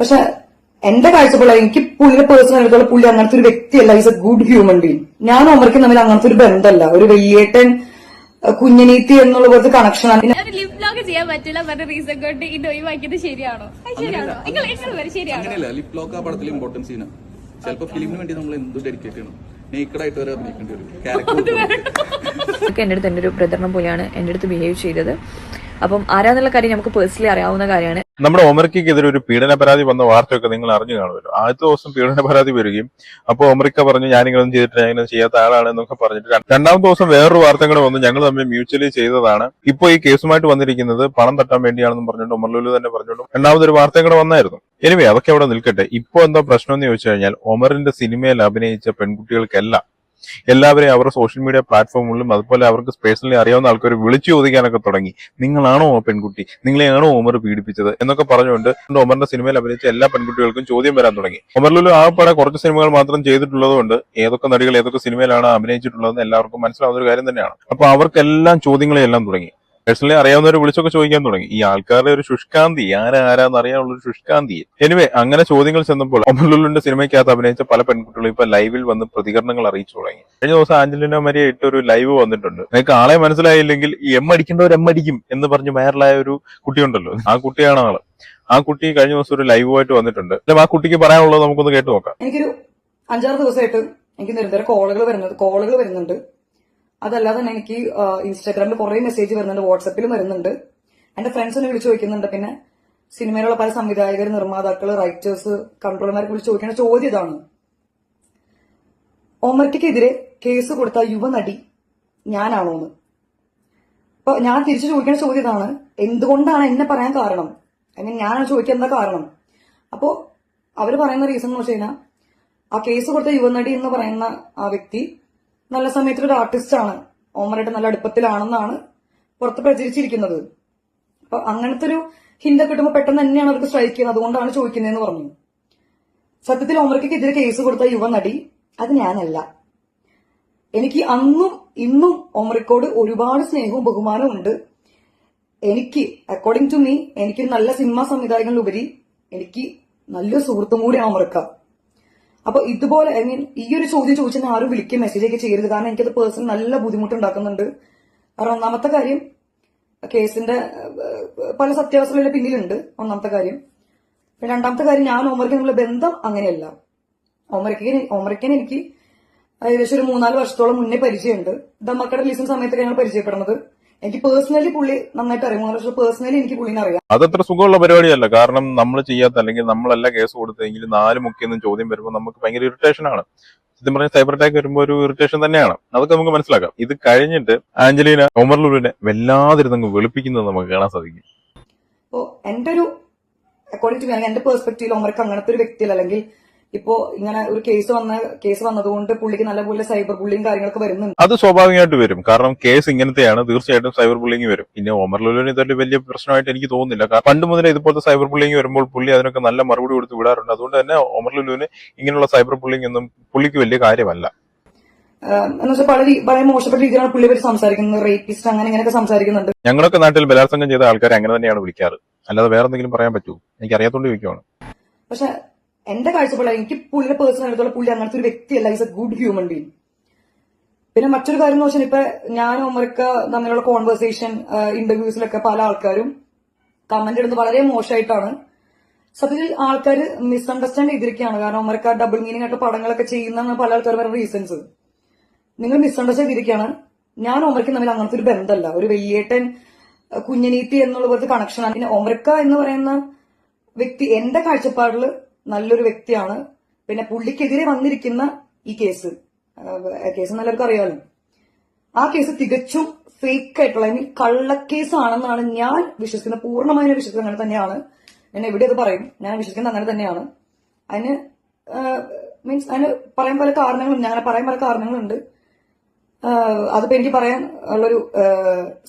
പക്ഷെ എന്റെ കാഴ്ചപ്പാടിൽ എനിക്ക് പുള്ളിയുടെ പേഴ്സണൽ ആയിട്ടുള്ള പുള്ളി അങ്ങനത്തെ ഒരു വ്യക്തിയല്ല. Is a good human being ഞാൻ ഒമർക്കും തമ്മിൽ അങ്ങനത്തെ ഒരു ബന്ധമല്ല ഒരു വെയ്യേട്ടൻ കുഞ്ഞനീത്തി എന്നുള്ള പോലത്തെ കണക്ഷനാണ് ഞാൻ ലിപ് ലോക്ക് ചെയ്യാൻ പറ്റില്ല പറഞ്ഞ റീസൺ കൊണ്ട് ഇത് ഒഴിവാക്കിയത് ശരിയാണോ? ശരിയാണോ? ശരിയാണോ? ലിപ് ലോക്ക് ആ പടത്തിൽ ഇമ്പോർട്ടൻസ് ഫിലിമിന് വേണ്ടി നമ്മൾ എന്ത് ഡെഡിക്കേറ്റ് ചെയ്യണം? നേക്കഡ് ആയിട്ട് വരെ. അഭിനയിക്കേണ്ടി എന്റെ അടുത്ത് എന്റെ ഒരു ബ്രദറിനെ പോലെയാണ് എന്റെ അടുത്ത് ബിഹേവ് ചെയ്തത്. അപ്പം ആരാന്നുള്ള കാര്യം നമുക്ക് പേഴ്സണലി അറിയാവുന്ന കാര്യമാണ്. നമ്മുടെ ഒമർക്കെതിരെ ഒരു പീഡന പരാതി വന്ന വാർത്തയൊക്കെ നിങ്ങൾ അറിഞ്ഞു കാണുമല്ലോ. ആദ്യത്തെ ദിവസം പീഡന പരാതി വരികയും അപ്പോൾ ഒമറിക്ക പറഞ്ഞു ഞാനിങ്ങനൊന്നും ചെയ്തിട്ടില്ല ഞാൻ ചെയ്യാത്ത ആളാണ് എന്നൊക്കെ പറഞ്ഞിട്ട് രണ്ടാമത്തെ ദിവസം വേറൊരു വാർത്ത കൂടെ വന്നു ഞങ്ങൾ തമ്മിൽ മ്യൂച്വലി ചെയ്തതാണ്. ഇപ്പോൾ ഈ കേസുമായിട്ട് വന്നിരിക്കുന്നത് പണം തട്ടാൻ വേണ്ടിയാണെന്നും പറഞ്ഞുകൊണ്ട് ഒമർലുലു തന്നെ പറഞ്ഞുകൊണ്ട് രണ്ടാമതൊരു വാർത്തയും കൂടെ വന്നായിരുന്നു. എനിവേ അതൊക്കെ അവിടെ നിൽക്കട്ടെ. ഇപ്പൊ എന്താ പ്രശ്നം എന്ന് ചോദിച്ചു കഴിഞ്ഞാൽ ഒമറിന്റെ സിനിമയിൽ അഭിനയിച്ച പെൺകുട്ടികൾക്കെല്ലാം എല്ലാവരെയും അവരുടെ സോഷ്യൽ മീഡിയ പ്ലാറ്റ്ഫോമുകളിലും അതുപോലെ അവർക്ക് പേഴ്സണലി അറിയാവുന്ന ആൾക്കാർ വിളിച്ചു ചോദിക്കാനൊക്കെ തുടങ്ങി. നിങ്ങളാണോ പെൺകുട്ടി? നിങ്ങളെയാണോ ഒമർ പീഡിപ്പിച്ചത്? എന്നൊക്കെ പറഞ്ഞുകൊണ്ട് ഒമറിന്റെ സിനിമയിൽ അഭിനയിച്ച എല്ലാ പെൺകുട്ടികൾക്കും ചോദ്യം വരാൻ തുടങ്ങി. ഒമർലുലു ആ പടം കുറച്ച് സിനിമകൾ മാത്രം ചെയ്തിട്ടുള്ളതുകൊണ്ട് ഏതൊക്കെ നടികൾ ഏതൊക്കെ സിനിമയിലാണ് അഭിനയിച്ചിട്ടുള്ളതെന്ന് എല്ലാവർക്കും മനസ്സിലാവുന്ന ഒരു കാര്യം തന്നെയാണ്. അപ്പൊ അവർക്കെല്ലാം ചോദ്യങ്ങളെല്ലാം തുടങ്ങി. പേഴ്സണലി അറിയാവുന്നവർ വിളിച്ചൊക്കെ ചോദിക്കാൻ തുടങ്ങി. ഈ ആൾക്കാരുടെ ഒരു ശുഷ്കാന്തി ആരാരാന്ന് അറിയാനുള്ള ഒരു ശുഷ്കാന്തി. എനിവേ അങ്ങനെ ചോദ്യങ്ങൾ ചെന്നപ്പോൾ അമലുള്ളിന്റെ സിനിമയ്ക്കകത്ത് അഭിനയിച്ച പല പെൺകുട്ടികളും ഇപ്പൊ ലൈവിൽ വന്ന് പ്രതികരണങ്ങൾ അറിയിച്ചു തുടങ്ങി. കഴിഞ്ഞ ദിവസം ആഞ്ചലിന മരിയ ഇട്ട് ഒരു ലൈവ് വന്നിട്ടുണ്ട്. നിങ്ങൾക്ക് ആളെ മനസ്സിലായില്ലെങ്കിൽ എം അടിക്കേണ്ടവർ എം അടിക്കും എന്ന് പറഞ്ഞ് വൈറലായ ഒരു കുട്ടിയുണ്ടല്ലോ. ആ കുട്ടിയാണ് ആൾ. ആ കുട്ടി കഴിഞ്ഞ ദിവസം ഒരു ലൈവുമായിട്ട് വന്നിട്ടുണ്ട്. ആ കുട്ടിക്ക് പറയാനുള്ളത് നമുക്കൊന്ന് കേട്ടു നോക്കാം. എനിക്കൊരു അഞ്ചാറ് ദിവസമായിട്ട് എനിക്ക് നിരന്തരം കോളുകൾ വരുന്നത് കോളുകൾ വരുന്നുണ്ട്. അതല്ലാതെ തന്നെ എനിക്ക് ഇൻസ്റ്റാഗ്രാമിൽ കുറെ മെസ്സേജ് വരുന്നുണ്ട് വാട്സപ്പിലും വരുന്നുണ്ട്. എന്റെ ഫ്രണ്ട്സ് എന്നെ വിളിച്ചു ചോദിക്കുന്നുണ്ട്. പിന്നെ സിനിമയിലുള്ള പല സംവിധായകർ നിർമ്മാതാക്കൾ റൈറ്റേഴ്സ് കൺട്രോളർമാർക്ക് വിളിച്ച് ചോദിക്കുന്ന ചോദ്യം ഇതാണ്. ഓമർക്കെതിരെ കേസ് കൊടുത്ത യുവനടി ഞാനാണോ എന്ന് അപ്പൊ ഞാൻ തിരിച്ചു ചോദിക്കുന്ന ചോദ്യം ഇതാണ്. എന്തുകൊണ്ടാണ് എന്നെ പറയാൻ കാരണം? മീൻ ഞാനാണ് ചോദിക്കാൻ എന്താ കാരണം? അപ്പോ അവർ പറയുന്ന റീസൺ എന്ന് വെച്ച് കഴിഞ്ഞാൽ ആ കേസ് കൊടുത്ത യുവനടി എന്ന് പറയുന്ന ആ വ്യക്തി നല്ല സമയത്ത് ഒരു ആർട്ടിസ്റ്റ് ആണ്. ഓമറായിട്ട് നല്ല അടുപ്പത്തിലാണെന്നാണ് പുറത്ത് പ്രചരിച്ചിരിക്കുന്നത്. അപ്പൊ അങ്ങനത്തെ ഒരു ഹിന്ദ കിട്ടുമ്പോൾ പെട്ടെന്ന് തന്നെയാണ് അവർക്ക് സ്ട്രൈക്ക് ചെയ്യുന്നത്. അതുകൊണ്ടാണ് ചോദിക്കുന്നതെന്ന് പറഞ്ഞു. സത്യത്തിൽ ഓമറയ്ക്കെതിരെ കേസ് കൊടുത്ത യുവ നടി അത് ഞാനല്ല. എനിക്ക് അന്നും ഇന്നും ഓമറിക്കോട് ഒരുപാട് സ്നേഹവും ബഹുമാനവും ഉണ്ട്. എനിക്ക് അക്കോർഡിംഗ് ടു മീ എനിക്ക് നല്ല സിനിമാ സംവിധായകനിലുപരി എനിക്ക് നല്ലൊരു സുഹൃത്തും കൂടിയാണ് ഓമറിക്ക അപ്പൊ ഇതുപോലെ ഐ മീൻ ഈ ഒരു ചോദ്യം ചോദിച്ചാൽ ആരും വിളിക്കുക മെസ്സേജ് ഒക്കെ ചെയ്യരുത്. കാരണം എനിക്കത് പേഴ്സണൽ നല്ല ബുദ്ധിമുട്ടുണ്ടാക്കുന്നുണ്ട്. കാരണം ഒന്നാമത്തെ കാര്യം കേസിന്റെ പല സത്യാവസ്ഥകളുടെ പിന്നിലുണ്ട് ഒന്നാമത്തെ കാര്യം. രണ്ടാമത്തെ കാര്യം ഞാൻ ഓമറിക്ക് നമ്മളെ ബന്ധം അങ്ങനെയല്ല. ഓമറിക്ക് ഓമറിക്കൻ എനിക്ക് ഏകദേശം ഒരു മൂന്നാൽ വർഷത്തോളം മുന്നേ പരിചയമുണ്ട്. ദമ്മക്കട റിലീസിന് സമയത്തൊക്കെ ഞങ്ങൾ പരിചയപ്പെടുന്നത്. എനിക്ക് പേഴ്സണലി പുള്ളി നന്നായിട്ട് അറിയാം. വർഷം പേഴ്സണലി എനിക്ക് പുള്ളിനെ അറിയാം. അതത്ര സുഖമുള്ള പരിപാടിയല്ല. കാരണം നമ്മൾ ചെയ്യാത്ത അല്ലെങ്കിൽ നമ്മളല്ല കേസ് കൊടുത്തെങ്കിൽ നാല് മുക്കിയെന്നും ചോദ്യം വരുമ്പോൾ നമുക്ക് ഭയങ്കര ഇറിറ്റേഷൻ ആണ്. സത്യം പറഞ്ഞാൽ സൈബർ അറ്റാക്ക് വരുമ്പോൾ ഒരു ഇറിറ്റേഷൻ തന്നെയാണ്. അതൊക്കെ നമുക്ക് മനസ്സിലാക്കാം. ഇത് കഴിഞ്ഞിട്ട് ആഞ്ചലീന ഒമർലൂരിനെ വല്ലാതിരുന്ന് വെളുപ്പിക്കുന്നത് നമുക്ക് കാണാൻ സാധിക്കും. അപ്പോ എന്റെ ഒരു അക്കോർഡിംഗ് ടു മീ എന്റെ പെർസ്പെക്റ്റീവിൽ ഓമർക്ക് അങ്ങനത്തെ ഒരു വ്യക്തിയല്ല. അല്ലെങ്കിൽ ഇപ്പോ ഇങ്ങനെ ഒരു കേസ് വന്ന കേസ് വന്നതുകൊണ്ട് പുള്ളിക്ക് നല്ലപോലെ സൈബർ ബുള്ളിയും കാര്യങ്ങളൊക്കെ വരുന്നുണ്ട്. അത് സ്വാഭാവികമായിട്ട് വരും. കാരണം കേസ് ഇങ്ങനത്തെയാണ്. തീർച്ചയായിട്ടും സൈബർ ബുള്ളിങ് വരും. പിന്നെ ഓമർ ലോലിന് ഇതൊരു വലിയ പ്രശ്നമായിട്ട് എനിക്ക് തോന്നുന്നില്ല. കാരണം പണ്ട് മുതലേ ഇതുപോലത്തെ സൈബർ ബുള്ളിങ് വരുമ്പോൾ പുള്ളി അതിനൊക്കെ നല്ല മറുപടി കൊടുത്ത് വിടാറുണ്ട്. അതുകൊണ്ട് തന്നെ ഓമർ ലോലിന് ഇങ്ങനെയുള്ള സൈബർ ബുള്ളിങ് ഒന്നും പുള്ളിക്ക് വലിയ കാര്യമല്ല. എന്ന് വെച്ചാൽ പല മോശപ്പെട്ട രീതിയിലാണ് പുള്ളി ഇവർ സംസാരിക്കുന്നത്. റേപ്പിസ്റ്റ് അങ്ങനെ ഇങ്ങനെയൊക്കെ സംസാരിക്കുന്നുണ്ട്. ഞങ്ങളൊക്കെ നാട്ടിൽ ബലാത്സംഗം ചെയ്ത ആൾക്കാരെ അങ്ങനെ തന്നെയാണ് വിളിക്കാറ്. അല്ലാതെ വേറെ എന്തെങ്കിലും പറയാൻ പറ്റൂ എനിക്ക് അറിയാത്തോണ്ട് ചോദിക്കുവാണ്. പക്ഷെ എന്റെ കാഴ്ചപ്പാടിൽ എനിക്ക് പുള്ളിയുടെ പേഴ്സണൽ ആയിട്ടുള്ള പുള്ളി അങ്ങനത്തെ ഒരു വ്യക്തിയല്ല. Is a good human being പിന്നെ മറ്റൊരു കാര്യം എന്ന് വെച്ചാൽ ഇപ്പൊ ഞാൻ ഒമർക്ക തമ്മിലുള്ള കോൺവെർസേഷൻ ഇന്റർവ്യൂസിലൊക്കെ പല ആൾക്കാരും കമന്റ് ഇടുന്നത് വളരെ മോശമായിട്ടാണ്. സത്യത്തിൽ ആൾക്കാർ മിസ്അണ്ടർസ്റ്റാൻഡ് ചെയ്തിരിക്കുകയാണ്. കാരണം ഒമർക്ക ഡബിൾ മീനിങ് ആയിട്ട് പടങ്ങളൊക്കെ ചെയ്യുന്ന പല ആൾക്കാർ പറയുന്ന റീസൺസ് നിങ്ങൾ മിസ്അണ്ടർസ്റ്റാൻഡ് ചെയ്തിരിക്കുകയാണ്. ഞാൻ ഒമർക്ക് തമ്മിൽ അങ്ങനത്തെ ഒരു ബന്ധമല്ല. ഒരു വെയ്യേട്ടൻ കുഞ്ഞനീത്തി എന്നുള്ള പോലത്തെ കണക്ഷനാണ് പിന്നെ ഒമർക്ക എന്ന് പറയുന്ന വ്യക്തി എന്റെ കാഴ്ചപ്പാടിൽ നല്ലൊരു വ്യക്തിയാണ്. പിന്നെ പുള്ളിക്കെതിരെ വന്നിരിക്കുന്ന ഈ കേസ്. കേസ് നല്ലവർക്ക് അറിയാമല്ലോ ആ കേസ് തികച്ചും ഫേക്ക് ആയിട്ടുള്ള ഐ മീൻ കള്ളക്കേസ് ആണെന്നാണ് ഞാൻ വിശ്വസിക്കുന്നത് പൂർണമായും വിശ്വസിക്കുന്നത് അങ്ങനെ തന്നെയാണ്. ഞാൻ എവിടെ അത് പറയും? ഞാൻ വിശ്വസിക്കുന്നത് അങ്ങനെ തന്നെയാണ്. അതിന് മീൻസ് അതിന് പറയാൻ പല കാരണങ്ങളുണ്ട്. ഞാൻ പറയാൻ പല കാരണങ്ങളുണ്ട്. അതിപ്പോ എനിക്ക് പറയാൻ ഉള്ളൊരു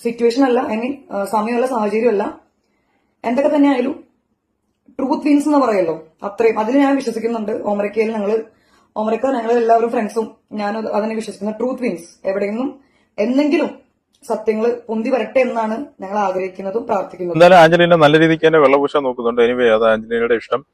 സിറ്റുവേഷൻ അല്ല. ഐ മീൻ സമയമല്ല സാഹചര്യമല്ല. എന്തൊക്കെ തന്നെ ആയാലും ട്രൂത്ത് വിൻസ് എന്ന് പറയല്ലോ അത്രയും. അതിൽ ഞാൻ വിശ്വസിക്കുന്നുണ്ട്. ഓമരക്കയിൽ ഞങ്ങൾ ഓമരക്ക ഞങ്ങൾ എല്ലാവരും ഫ്രണ്ട്സും ഞാൻ അതിനെ വിശ്വസിക്കുന്ന ട്രൂത്ത് വിൻസ് എവിടെയെന്നും എന്തെങ്കിലും സത്യങ്ങൾ പൊന്തി വരട്ടെ എന്നാണ് ഞങ്ങൾ ആഗ്രഹിക്കുന്നതും പ്രാർത്ഥിക്കുന്നതും. എന്തായാലും ആഞ്ജലീന നല്ല രീതിക്ക് തന്നെ വെള്ളപൂശാൻ നോക്കുന്നുണ്ട്. എനിവേ അത് ആഞ്ജലീനയുടെ ഇഷ്ടം.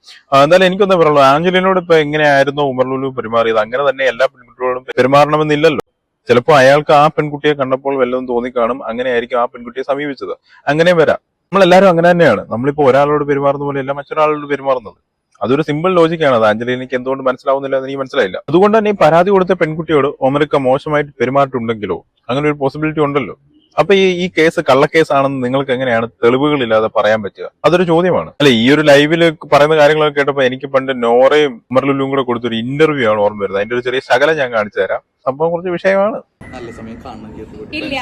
എന്നാലും എനിക്കൊന്നേ പറയുള്ളൂ. ആഞ്ജലിനോട് ഇപ്പൊ എങ്ങനെയായിരുന്നു ഉമർലുലു പെരുമാറിയത്? അങ്ങനെ തന്നെ എല്ലാ പെൺകുട്ടികളോടും പെരുമാറണമെന്നില്ലല്ലോ. ചിലപ്പോൾ അയാൾക്ക് ആ പെൺകുട്ടിയെ കണ്ടപ്പോൾ വല്ലതും തോന്നിക്കാണും. അങ്ങനെയായിരിക്കും ആ പെൺകുട്ടിയെ സമീപിച്ചത്. അങ്ങനെ വരാം. നമ്മളെല്ലാവരും അങ്ങനെ തന്നെയാണ്. നമ്മളിപ്പോ ഒരാളോട് പെരുമാറുന്ന പോലെയല്ല മറ്റൊരാളോട് പെരുമാറുന്നത്. അതൊരു സിമ്പിൾ ലോജിക്കാണ്. അത് ആഞ്ചലീനയ്ക്ക് എന്തുകൊണ്ട് മനസ്സിലാവുന്നില്ല എന്ന് എനിക്ക് മനസ്സിലായില്ല. അതുകൊണ്ട് തന്നെ ഈ പരാതി കൊടുത്ത പെൺകുട്ടിയോട് ഒമരക്ക മോശമായിട്ട് പെരുമാറിയിട്ടുണ്ടെങ്കിലോ അങ്ങനെ ഒരു പോസിബിലിറ്റി ഉണ്ടല്ലോ. അപ്പൊ ഈ ഈ കേസ് കള്ളക്കേസാണെന്ന് നിങ്ങൾക്ക് എങ്ങനെയാണ് തെളിവുകളില്ലാതെ പറയാൻ പറ്റുക? അതൊരു ചോദ്യമാണ്. അല്ലെ ഈ ഒരു ലൈവിൽ പറയുന്ന കാര്യങ്ങളൊക്കെ കേട്ടപ്പോ എനിക്ക് പണ്ട് നോറയും ഉമർലുലും കൂടെ കൊടുത്തൊരു ഇന്റർവ്യൂ ആണ് ഓർമ്മ വരുന്നത്. അതിന്റെ ഒരു ചെറിയ ശകലം ഞാൻ കാണിച്ചു തരാം. സംഭവം കുറച്ച് വിഷയമാണ്. നല്ല സമയം കാണണം ഇല്ല.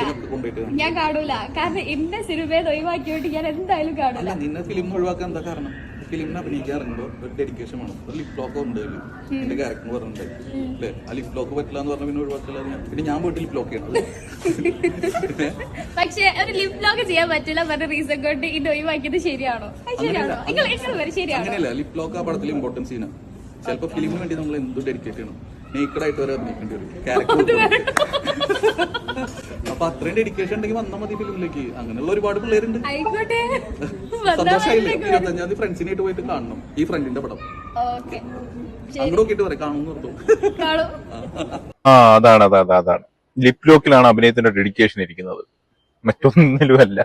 ഞാൻ കാണൂല. കാരണം എന്റെ സിനിമയെ ഒഴിവാക്കിയോട്ട് ഞാൻ എന്തായാലും കാണൂല. നിന്നെ ഫിലിം ഒഴിവാക്കാൻ എന്താ കാരണം? ഫിലിമിന് അഭിനയിക്കാറുണ്ടോ? ഒരു ഡെഡിക്കേഷൻ വേണം. ഒരു ലിപ് ലോക്ക് ഉണ്ട്. എന്റെ ക്യാരക്ടർ പറഞ്ഞിട്ടുണ്ട് അല്ലേ? ആ ലിപ് ലോക്ക് പറ്റില്ല എന്ന് പറഞ്ഞ പിന്നെ ഒഴിവാക്കില്ല പിന്നെ ഞാൻ പോയിട്ട് ലിപ് ലോക്ക് ചെയ്യണം. പക്ഷേ ഒരു ലിപ് ലോക്ക് ചെയ്യാൻ പറ്റില്ല പറഞ്ഞ റീസൺ കൊണ്ട് ഇത് ഒഴിവാക്കിയത് ശരിയാണോ? ശരിയാണോ? അങ്ങനെയല്ല. ലിപ് ലോക്ക് ആ പടത്തിൽ ഇമ്പോർട്ടൻസ് ചെയ്യണം ചിലപ്പോൾ ഫിലിമിന് വേണ്ടി നമ്മൾ എന്തോ ഡെഡിക്കേറ്റ് ചെയ്യണം. നേക്കഡ് ആയിട്ട് വരെ. അഭിനയിക്കേണ്ടി വരും ക്യാരക്ടർ അപ്പൊ അത്രയും ഡെഡിക്കേഷൻ ഉണ്ടെങ്കിൽ വന്നാൽ മതി ഫിലിമിലേക്ക്. അങ്ങനെയുള്ള ഒരുപാട് പിള്ളേരുണ്ട്. സന്തോഷമായില്ലേ? ഇരുപത്തഞ്ചാം തീയതി ഫ്രണ്ട്സിനായിട്ട് പോയിട്ട് കാണണം. ഈ ഫ്രണ്ടിന്റെ പടം. ഓക്കെ. അങ്ങോട്ട് നോക്കിയിട്ട് പറയാം കാണുമെന്ന് നിർത്തും കാണും. ആ അതാണ് അതാണ് അതാണ് ലിപ് ലോക്കിലാണ് അഭിനയത്തിന്റെ ഡെഡിക്കേഷൻ ഇരിക്കുന്നത്. മറ്റൊന്നിലും അല്ല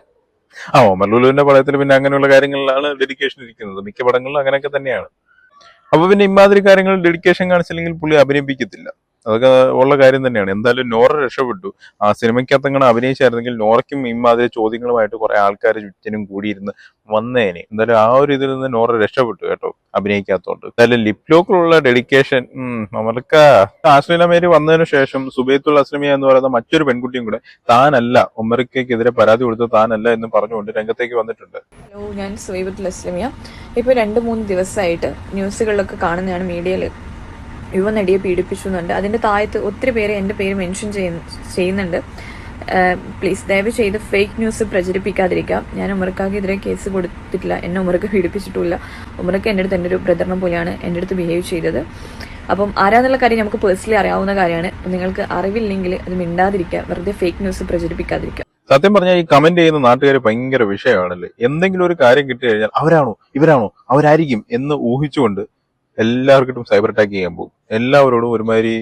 ആ ഒമർലുലുവിന്റെ പടത്തിൽ പിന്നെ അങ്ങനെയുള്ള കാര്യങ്ങളിലാണ് ഡെഡിക്കേഷൻ ഇരിക്കുന്നത്. മിക്ക പടങ്ങളിലും അങ്ങനെയൊക്കെ തന്നെയാണ്. അപ്പൊ പിന്നെ ഇമാതിരി കാര്യങ്ങൾ ഡെഡിക്കേഷൻ കാണിച്ചില്ലെങ്കിൽ പുള്ളി അഭിനയിപ്പിക്കത്തില്ല. അതൊക്കെ ഉള്ള കാര്യം തന്നെയാണ്. എന്തായാലും നോറ രക്ഷപ്പെട്ടു. ആ സിനിമയ്ക്കകത്ത് അങ്ങനെ അഭിനയിച്ചായിരുന്നെങ്കിൽ നോറയ്ക്കും ഇമാതിരി ചോദ്യങ്ങളുമായിട്ട് കുറെ ആൾക്കാർ ചുറ്റിനും കൂടിയിരുന്ന് വന്നേനെ. എന്തായാലും ആ ഒരു ഇതിൽ നിന്ന് നോറ രക്ഷപ്പെട്ടു കേട്ടോ അഭിനയിക്കാത്തോണ്ട്. എന്തായാലും ലിപ്ലോക്കിലുള്ള ഡെഡിക്കേഷൻ നമ്മൾക്ക് ആശ്ലീലമേരി വന്നതിന് ശേഷം സുബൈത്തുൽ അസ്ലമിയ എന്ന് പറയുന്ന മറ്റൊരു പെൺകുട്ടിയും കൂടെ താനല്ല ഒമറിക്കെതിരെ പരാതി കൊടുത്ത് താനല്ല എന്ന് പറഞ്ഞുകൊണ്ട് രംഗത്തേക്ക് വന്നിട്ടുണ്ട്. ഹലോ ഞാൻ സുബൈബുൽ അസ്ലമിയ. ഇപ്പൊ രണ്ട് മൂന്ന് ദിവസമായിട്ട് ന്യൂസുകളിലൊക്കെ കാണുന്നതാണ് മീഡിയയിൽ യുവനടിയെ പീഡിപ്പിച്ചു എന്നുണ്ട് അതിന്റെ താഴത്ത് ഒത്തിരി പേര് എന്റെ പേര് മെൻഷൻ ചെയ്യുന്നുണ്ട്. പ്ലീസ് ദയവ് ചെയ്ത് ഫേക്ക് ന്യൂസ് പ്രചരിപ്പിക്കാതിരിക്കാം. ഞാൻ ഉമർക്കാക്കെതിരെ കേസ് കൊടുത്തിട്ടില്ല. എന്നെ ഉമർക്ക് പീഡിപ്പിച്ചിട്ടില്ല ഉമർക്ക് എന്റെ അടുത്ത് എന്റെ ഒരു ബ്രദറിനെ പോലെയാണ് എന്റെ അടുത്ത് ബിഹേവ് ചെയ്തത്. അപ്പം ആരാന്നുള്ള കാര്യം നമുക്ക് പേഴ്സണലി അറിയാവുന്ന കാര്യമാണ്. നിങ്ങൾക്ക് അറിവില്ലെങ്കിൽ അത് മിണ്ടാതിരിക്കുക. വെറുതെ ഫേക്ക് ന്യൂസ് പ്രചരിപ്പിക്കാതിരിക്കുക. സത്യം പറഞ്ഞാൽ ഈ കമന്റ് ചെയ്യുന്ന നാട്ടുകാർ ഭയങ്കര വിഷയമാണല്ലേ? എന്തെങ്കിലും ഒരു കാര്യം കിട്ടി കഴിഞ്ഞാൽ അവരാണോ ഇവരാണോ അവരായിരിക്കും എന്ന് ഊഹിച്ചുകൊണ്ട് എല്ലാവർക്കും സൈബർ അറ്റാക്ക് ചെയ്യാൻ പോകും. എല്ലാവരോടും ഒരുമാതിരി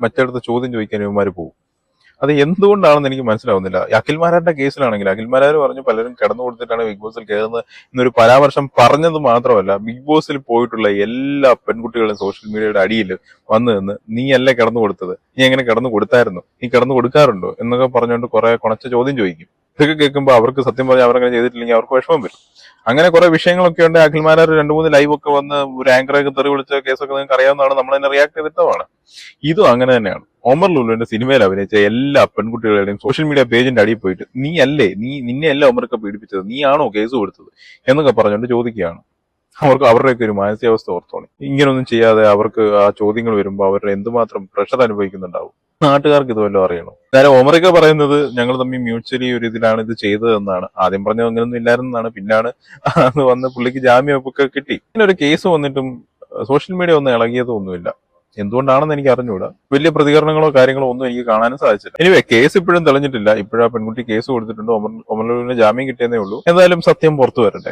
മറ്റടുത്ത് ചോദ്യം ചോദിക്കാൻ ഇവന്മാർ പോകും. അത് എന്തുകൊണ്ടാണെന്ന് എനിക്ക് മനസ്സിലാവുന്നില്ല. അഖിൽമാരാരുടെ കേസിലാണെങ്കിൽ അഖിൽമാരാർ പറഞ്ഞു പലരും കടന്നു കൊടുത്തിട്ടാണ് ബിഗ് ബോസിൽ കയറുന്നത് എന്നൊരു പരാമർശം പറഞ്ഞത് മാത്രമല്ല ബിഗ് ബോസിൽ പോയിട്ടുള്ള എല്ലാ പെൺകുട്ടികളും സോഷ്യൽ മീഡിയയുടെ അടിയിൽ വന്നു നിന്ന് നീ അല്ലേ കിടന്നു കൊടുത്തത്? നീ എങ്ങനെ കടന്നു കൊടുത്തായിരുന്നു? നീ കടന്നു കൊടുക്കാറുണ്ടോ? എന്നൊക്കെ പറഞ്ഞുകൊണ്ട് കുറെ കുണച്ച ചോദ്യം ചോദിക്കും. ഇതൊക്കെ കേൾക്കുമ്പോൾ അവർക്ക് സത്യം പറഞ്ഞാൽ അവരങ്ങനെ ചെയ്തിട്ടില്ലെങ്കിൽ അവർക്ക് വിഷമം വരും. അങ്ങനെ കുറെ വിഷയങ്ങളൊക്കെ ഉണ്ട്. അഖിൽമാരാർ രണ്ടു മൂന്ന് ലൈവ് ഒക്കെ വന്ന് ഒരു ആങ്കറൊക്കെ തെറി വിളിച്ച കേസൊക്കെ നിങ്ങൾക്ക് അറിയാവുന്നതാണ്. നമ്മൾ തന്നെ റിയാക്ട് ചെയ്തിട്ടതാണ്. ഇതും അങ്ങനെ തന്നെയാണ്. ഒമർ ലുലുവിന്റെ സിനിമയിൽ അഭിനയിച്ച എല്ലാ പെൺകുട്ടികളുടെയും സോഷ്യൽ മീഡിയ പേജിന്റെ അടിയിൽ പോയിട്ട് നീ അല്ലേ? നീ നിന്നെ അല്ല ഒമർക്ക് പീഡിപ്പിച്ചത്? നീ ആണോ കേസ് കൊടുത്തത്? എന്നൊക്കെ പറഞ്ഞുകൊണ്ട് ചോദിക്കുകയാണ്. അവർക്ക് അവരുടെയൊക്കെ ഒരു മാനസികാവസ്ഥ ഓർത്തോണി ഇങ്ങനൊന്നും ചെയ്യാതെ അവർക്ക് ആ ചോദ്യങ്ങൾ വരുമ്പോൾ അവരുടെ എന്തുമാത്രം പ്രഷർ അനുഭവിക്കുന്നുണ്ടാവും? നാട്ടുകാർക്ക് ഇത് അറിയണം? എന്നാലും ഓമറിക്ക പറയുന്നത് ഞങ്ങൾ തമ്മിൽ മ്യൂച്വലി ഒരു ഇതിലാണ് ഇത് ചെയ്തതെന്നാണ് ആദ്യം പറഞ്ഞത് അങ്ങനെയൊന്നും ഇല്ലായിരുന്നാണ് പിന്നാണ് അത് വന്ന് പുള്ളിക്ക് ജാമ്യമൊക്കെ കിട്ടി. ഇങ്ങനെ ഒരു കേസ് വന്നിട്ടും സോഷ്യൽ മീഡിയ ഒന്നും ഇളകിയതൊന്നുമില്ല. എന്തുകൊണ്ടാണെന്ന് എനിക്ക് അറിഞ്ഞുകൂടാ. വലിയ പ്രതികരണങ്ങളോ കാര്യങ്ങളോ ഒന്നും എനിക്ക് കാണാനും സാധിച്ചില്ല. എനിവേ കേസ് ഇപ്പോഴും തെളിഞ്ഞിട്ടില്ല. ഇപ്പോഴാ പെൺകുട്ടി കേസ് കൊടുത്തിട്ടുണ്ട്. ഒമർ ഒമർലുവിന് ജാമ്യം കിട്ടിയെന്നേ ഉള്ളൂ. എന്തായാലും സത്യം പുറത്തു വരട്ടെ.